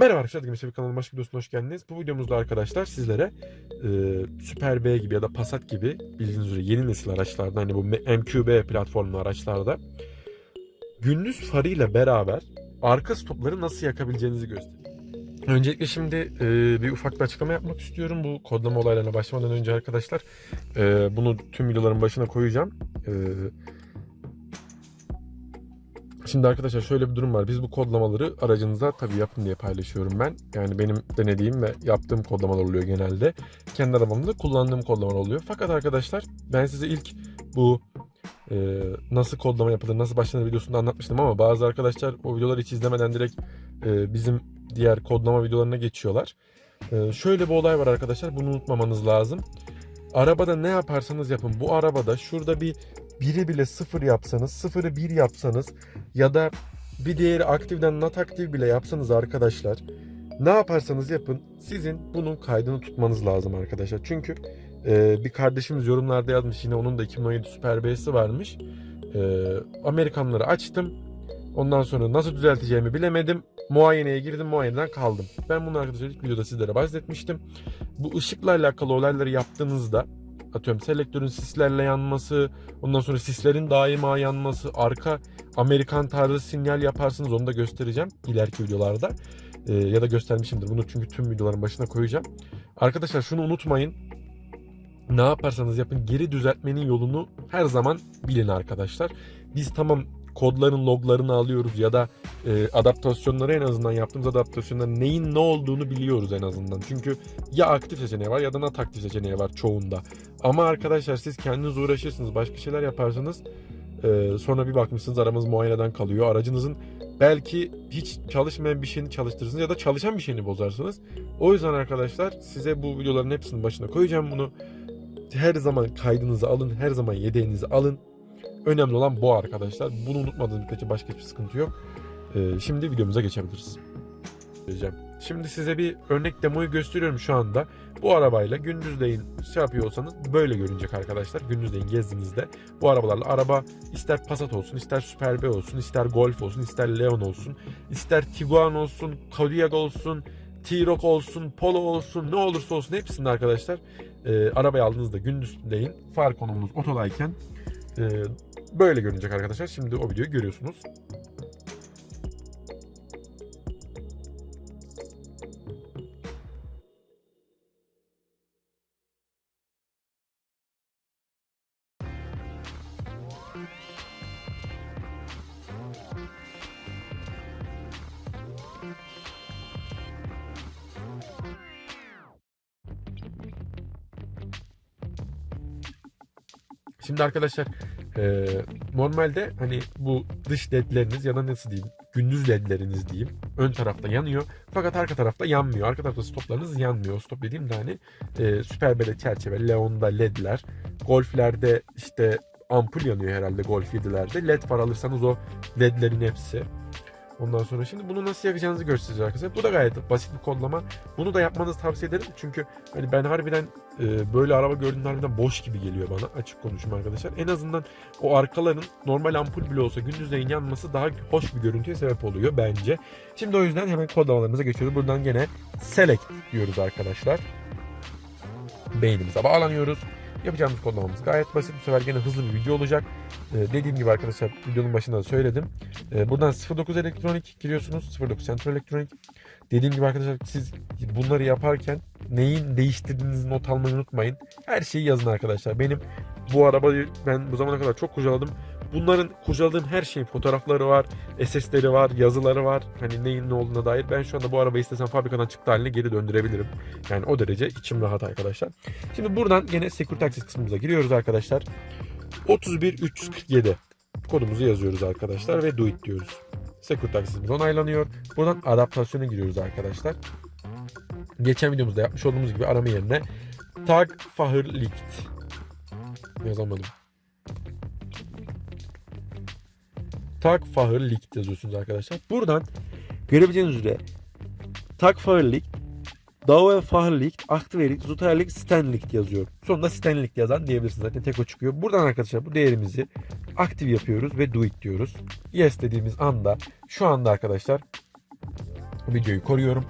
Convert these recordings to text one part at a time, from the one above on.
Merhaba arkadaşlar, bir kanalıma başka videosuna hoş geldiniz. Bu videomuzda arkadaşlar sizlere e, Super B gibi ya da Passat gibi bildiğiniz üzere yeni nesil araçlarda hani bu MQB platformlu araçlarda gündüz farıyla beraber arka stopları nasıl yakabileceğinizi göstereyim. Öncelikle şimdi e, bir ufak bir açıklama yapmak istiyorum. Bu kodlama olaylarına başlamadan önce arkadaşlar e, bunu tüm videoların başına koyacağım. E, Şimdi arkadaşlar şöyle bir durum var. Biz bu kodlamaları aracınıza tabii yapın diye paylaşıyorum ben. Yani benim denediğim ve yaptığım kodlamalar oluyor genelde. Kendi arabamda kullandığım kodlamalar oluyor. Fakat arkadaşlar ben size ilk bu e, nasıl kodlama yapılır, nasıl başlanır videosunda anlatmıştım ama bazı arkadaşlar o videoları hiç izlemeden direkt e, bizim diğer kodlama videolarına geçiyorlar. E, şöyle bir olay var arkadaşlar. Bunu unutmamanız lazım. Arabada ne yaparsanız yapın. Bu arabada şurada bir biri bile sıfır yapsanız, sıfırı bir yapsanız ya da bir diğeri aktifden not aktif bile yapsanız arkadaşlar ne yaparsanız yapın sizin bunun kaydını tutmanız lazım arkadaşlar. Çünkü e, bir kardeşimiz yorumlarda yazmış yine onun da 2017 Super B'si varmış. E, Amerikanları açtım. Ondan sonra nasıl düzelteceğimi bilemedim. Muayeneye girdim, muayeneden kaldım. Ben bunu arkadaşlar ilk videoda sizlere bahsetmiştim. Bu ışıkla alakalı olayları yaptığınızda atıyorum selektörün sislerle yanması, ondan sonra sislerin daima yanması, arka Amerikan tarzı sinyal yaparsınız onu da göstereceğim ileriki videolarda. Ee, ya da göstermişimdir bunu çünkü tüm videoların başına koyacağım. Arkadaşlar şunu unutmayın. Ne yaparsanız yapın geri düzeltmenin yolunu her zaman bilin arkadaşlar. Biz tamam kodların loglarını alıyoruz ya da e, adaptasyonları en azından yaptığımız adaptasyonların neyin ne olduğunu biliyoruz en azından. Çünkü ya aktif seçeneği var ya da not aktif seçeneği var çoğunda. Ama arkadaşlar siz kendiniz uğraşırsınız başka şeyler yaparsanız e, sonra bir bakmışsınız aramız muayeneden kalıyor. Aracınızın belki hiç çalışmayan bir şeyini çalıştırırsınız ya da çalışan bir şeyini bozarsınız. O yüzden arkadaşlar size bu videoların hepsinin başına koyacağım bunu. Her zaman kaydınızı alın, her zaman yedeğinizi alın. Önemli olan bu arkadaşlar. Bunu unutmadığınız müddetçe başka hiçbir sıkıntı yok. Ee, şimdi videomuza geçebiliriz. Diyeceğim. Şimdi size bir örnek demoyu gösteriyorum şu anda. Bu arabayla gündüzleyin şey yapıyorsanız böyle görünecek arkadaşlar. Gündüzleyin gezdiğinizde bu arabalarla araba ister Passat olsun, ister Super B olsun, ister Golf olsun, ister Leon olsun, ister Tiguan olsun, Kodiaq olsun, T-Roc olsun, Polo olsun, ne olursa olsun hepsinde arkadaşlar e, arabayı aldığınızda gündüzleyin far konumunuz otodayken e, böyle görünecek arkadaşlar. Şimdi o videoyu görüyorsunuz. Şimdi arkadaşlar e, normalde hani bu dış ledleriniz ya da nasıl diyeyim gündüz ledleriniz diyeyim ön tarafta yanıyor fakat arka tarafta yanmıyor. Arka tarafta stoplarınız yanmıyor. Stop dediğim de hani e, Super B'de çerçeve, Leon'da ledler, Golf'lerde işte ampul yanıyor herhalde Golf 7'lerde. LED far alırsanız o ledlerin hepsi. Ondan sonra şimdi bunu nasıl yapacağınızı göstereceğiz arkadaşlar. Bu da gayet basit bir kodlama. Bunu da yapmanızı tavsiye ederim. Çünkü hani ben harbiden e, böyle araba gördüğümde harbiden boş gibi geliyor bana. Açık konuşayım arkadaşlar. En azından o arkaların normal ampul bile olsa gündüzleyin yanması daha hoş bir görüntüye sebep oluyor bence. Şimdi o yüzden hemen kodlamalarımıza geçiyoruz. Buradan gene select diyoruz arkadaşlar. Beynimize bağlanıyoruz. Yapacağımız kodlamamız gayet basit. Bu sefer gene hızlı bir video olacak. Ee, dediğim gibi arkadaşlar videonun başında da söyledim. Ee, buradan 09 elektronik giriyorsunuz. 09 Central Elektronik. Dediğim gibi arkadaşlar siz bunları yaparken neyin değiştirdiğinizi not almayı unutmayın. Her şeyi yazın arkadaşlar. Benim bu arabayı ben bu zamana kadar çok kurcaladım. Bunların kurcaladığım her şeyin fotoğrafları var, SS'leri var, yazıları var. Hani neyin ne olduğuna dair. Ben şu anda bu arabayı istesem fabrikadan çıktı haline geri döndürebilirim. Yani o derece içim rahat arkadaşlar. Şimdi buradan gene Security Access kısmımıza giriyoruz arkadaşlar. 31347 kodumuzu yazıyoruz arkadaşlar ve do it diyoruz. Security Access'imiz onaylanıyor. Buradan adaptasyona giriyoruz arkadaşlar. Geçen videomuzda yapmış olduğumuz gibi arama yerine tag fahır likt yazamadım. Tag fahır likt yazıyorsunuz arkadaşlar. Buradan görebileceğiniz üzere tag fahır likt Dava Fahrlik, Aktivelik, Zuterlik, Stenlik yazıyor. Sonunda Stenlik yazan diyebilirsiniz. Zaten tek o çıkıyor. Buradan arkadaşlar bu değerimizi aktif yapıyoruz ve do it diyoruz. Yes dediğimiz anda şu anda arkadaşlar videoyu koruyorum.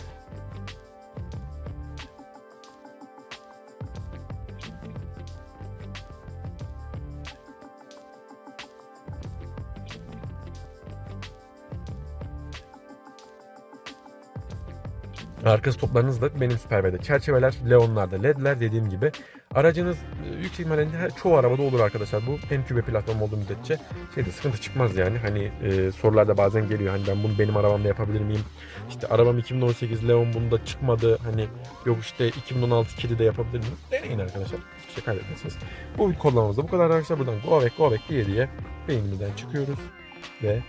Arkası toplarınız da benim Superb'de çerçeveler, Leon'larda LED'ler dediğim gibi. Aracınız e, yüksek ihtimalle çoğu arabada olur arkadaşlar. Bu MQB platformu olduğu müddetçe şeyde sıkıntı çıkmaz yani. Hani e, sorularda bazen geliyor. Hani ben bunu benim arabamda yapabilir miyim? İşte arabam 2018 Leon bunda çıkmadı. Hani yok işte 2016 Kidi de yapabilir miyim? Deneyin arkadaşlar. Hiçbir şey kaybetmezsiniz. Bu kodlamamız da bu kadar arkadaşlar. Buradan go back go back diye diye beynimizden çıkıyoruz. Ve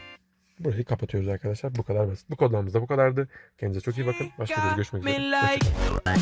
Burayı kapatıyoruz arkadaşlar. Bu kadar basit. Bu kodlamız da bu kadardı. Kendinize çok iyi bakın. Başka bir görüşmek üzere. Hoşçakalın.